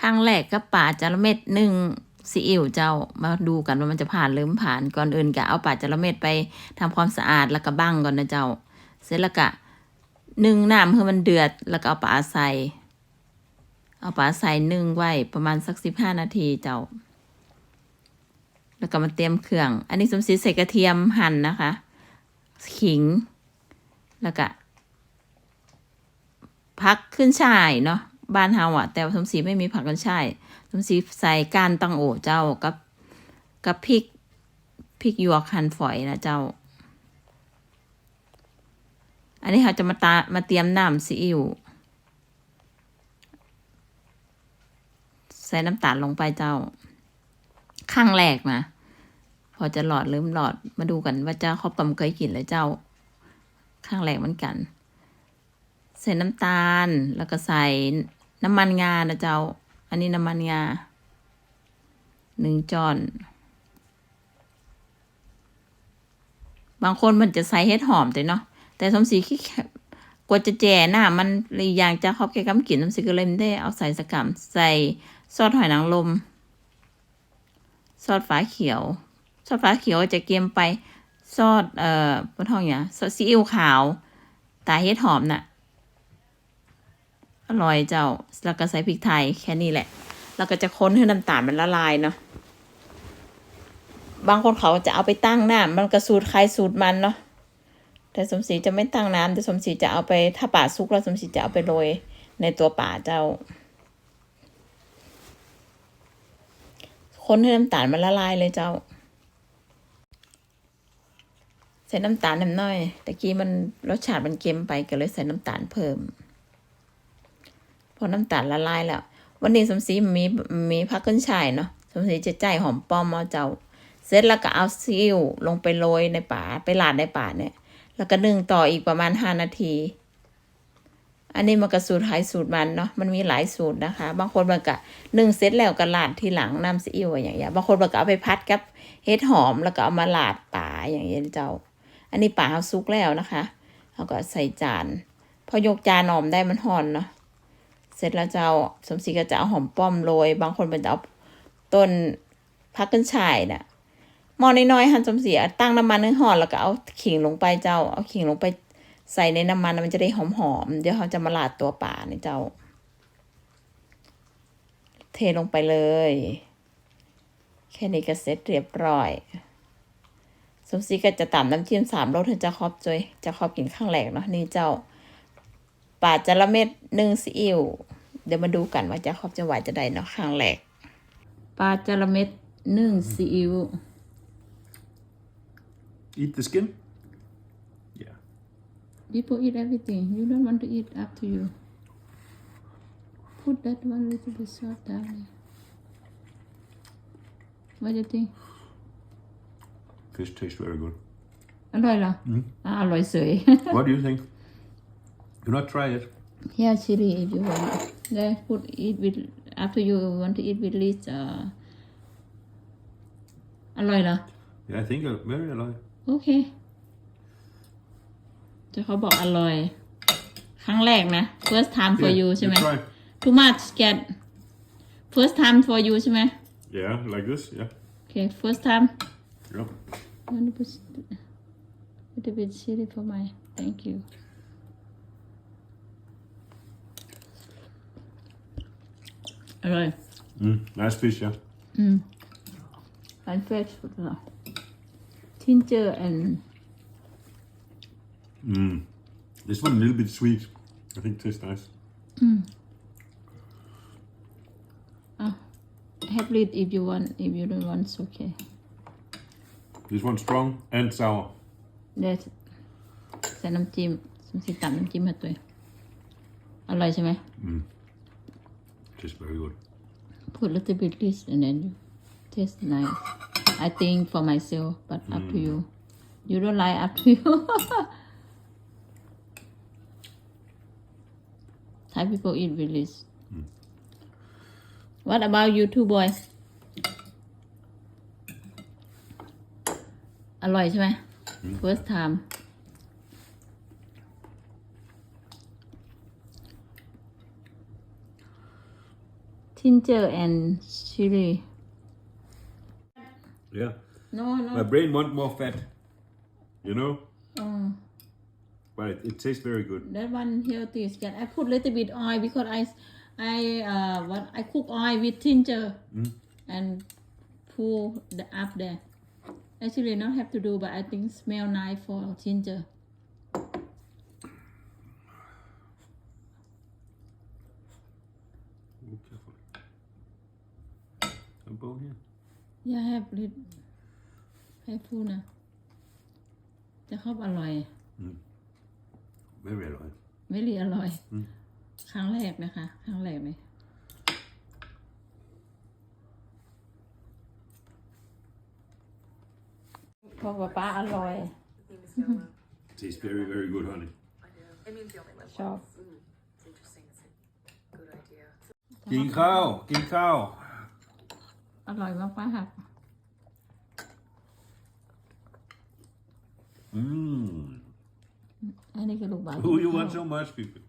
ครั้งแรกก็ป่าจระเม็ดหนึ่งซีอิ๊วเจ้ามาดูกันว่ามันจะผ่านหรือไม่ผ่านก่อนอื่นก็เอาป่าจระเม็ดไปทำความสะอาดแล้วก็บั้งก่อนนะเจ้า เสร็จแล้วก็นึ่งน้ำให้มันเดือดแล้วก็เอาปลาใส่เอาปลาใส่นึ่งไว้ประมาณสักสิบห้านาทีเจ้า แล้วก็มาเตรียมเครื่อง อันนี้สมศรีใส่กระเทียมหั่นนะคะ ขิง แล้วก็พักขึ้นช่ายเนาะ บ้านเฮาอะแต่สมศรีไม่มีผักขึ้นช่ายสมศรีใส่ก้านตังโอเจ้ากับกับพริกพริกหยวกหั่นฝอยนะเจ้า อันนี้เขาจะมาตามาเตรียมน้ำซีอิ๊วใส่น้ำตาลลงไปเจ้า ข้างแรกนะพอจะหลอดหรือไม่หลอดมาดูกันว่าเจ้าครอบกำเคยกินเลยเจ้า ข้างแรกเหมือนกัน ใส่น้ำตาลแล้วก็ใส่ น้ำมันงานะเจ้า อันนี้น้ำมันงาหนึ่งจอน บางคนมันจะใส่เห็ดหอมแต่เนาะ แต่สมศรีขี้กว่าจะแจ่หน้ามันอีกอย่างจะครอบแก่กำกินสมศรีก็เลยไม่ได้เอาใส่สกัมใส่ซอสหอยนางรมซอสฝาเขียว ซอสฝาเขียวจะเกียมไปซอสเอ่อปนท้องอย่างซอสซีอิ๊วขาว ตาเห็ดหอมน่ะ อร่อยเจ้า แล้วก็ใส่พริกไทยแค่นี้แหละ แล้วก็จะค้นให้น้ำตาลมันละลายเนาะ บางคนเขาจะเอาไปตั้งน้ำมันกระสูตรใครสูตรมันเนาะ แต่สมศรีจะไม่ตั้งน้ำแต่สมศรีจะเอาไปถ้าป่าซุกแล้วสมศรีจะเอาไปโรยในตัวป่าเจ้าคนให้น้ำตาลมันละลายเลยเจ้า ใส่น้ำตาลน้ำน้อย ตะกี้มันรสชาติมันเค็มไปก็เลยใส่น้ำตาลเพิ่ม พอน้ำตาลละลายแล้ว วันนี้สมศรีมีมีพักขึ้นชายเนาะสมศรีจะใจหอมป้อมเอาเจ้า เสร็จแล้วก็เอาซีอิ๊วลงไปโรยในป่าไปลาดในป่าเนี่ย แล้วก็นึ่งต่ออีกประมาณห้านาที อันนี้มันก็สูตรหายสูตรมันเนาะมันมีหลายสูตรนะคะ บางคนมันก็นึ่งเสร็จแล้วก็ลาดทีหลังน้ำซีอิ๊วอย่างเงี้ยบางคนมันก็เอาไปพัดกับเห็ดหอมแล้วก็เอามาลาดป่าอย่างเงี้ยเจ้า อันนี้ป่าเอาซุกแล้วนะคะเขาก็ใส่จานพอยกจานออมได้มันห่อนเนาะ เสร็จแล้วเจ้าสมศรีก็จะเอาหอมป้อมโรย บางคนเป็นจะเอาต้นพักกันฉายน่ะหม้อน้อยๆหั่นสมศรีตั้งน้ำมันให้ห่อแล้วก็เอาขิงลงไปเจ้า เอาขิงลงไปใส่ในน้ำมันมันจะได้หอมๆเดี๋ยวเขาจะมาลาดตัวป่าเนี่ยเจ้า เทลงไปเลย แค่นี้ก็เสร็จเรียบร้อยสมศรีก็จะตำน้ำจิ้มสามรสให้เจะครอบจอยจะครอบกินข้างแรกเนาะนี่เจ้าป่าจระเม็ดหนึ่งซีอิ๊ว เดี๋ยวมาดูกันว่าเจะครอบจะไหวจะได้เนาะข้างแรกปลาจระเม็ดหนึ่งซีอิ๊ว Eat the skin? Yeah. People eat everything. You don't want to eat up to you. Put that one little bit salt down there. What do you think? Fish tastes very good. อร่อยเหรออะอร่อยเสย what do you think? Do not try it. yeah chili if you want there put eat with after you want to eat with this uh อร่อยเหรอ Yeah, I think uh, very alive. โอเคจะเขาบอกอร่อย ครั้งแรกนะ first time for Yeah, you ใช่ไหม try. too much get first time for you ใช่ไหม Yeah, like this. Yeah. okay first time Yep. want to put put a bit chili for my thank you อร่อย Mm, nice fish. Yeah. and fresh food เหรอ ginger and Mm. This one a little bit sweet. I think tastes nice. have it if you want if you don't want it's okay This one strong and sour. เดี๋ยวใส่น้ำจิ้มสมศรีตักน้ำจิ้มมาตัวเองอร่อยใช่ไหม Tastes very good. put a little bit this and then you taste nice I think for myself but up to you you don't like up to you Thai people eat with this what about you two boys อร่อยใช่ไหม first time ginger and chili Yeah. no no My brain want more fat. You know? uh, But it, it tastes very good. that one healthy skin I put a little bit oil because I I uh what I cook oil with ginger and pull the up there actually not have to do but I think smell nice for ginger A bone here. yeah have lit ให้พูดนะจะชอบอร่อย Very alive. ไม่รีอร่อยครั้งแรกนะคะ ครั้งแรกเลย พอป๊าป๊าอร่อย The theme is yellow. Tastes very, very good, honey. I know. It means you only live Sure. once. Mm, it's interesting. It's a good idea. กินข้าว กินข้าว อร่อยมากป้าค่ะ Mmm. อันนี้คือลูกบาศก์ Oh, you want so much, people.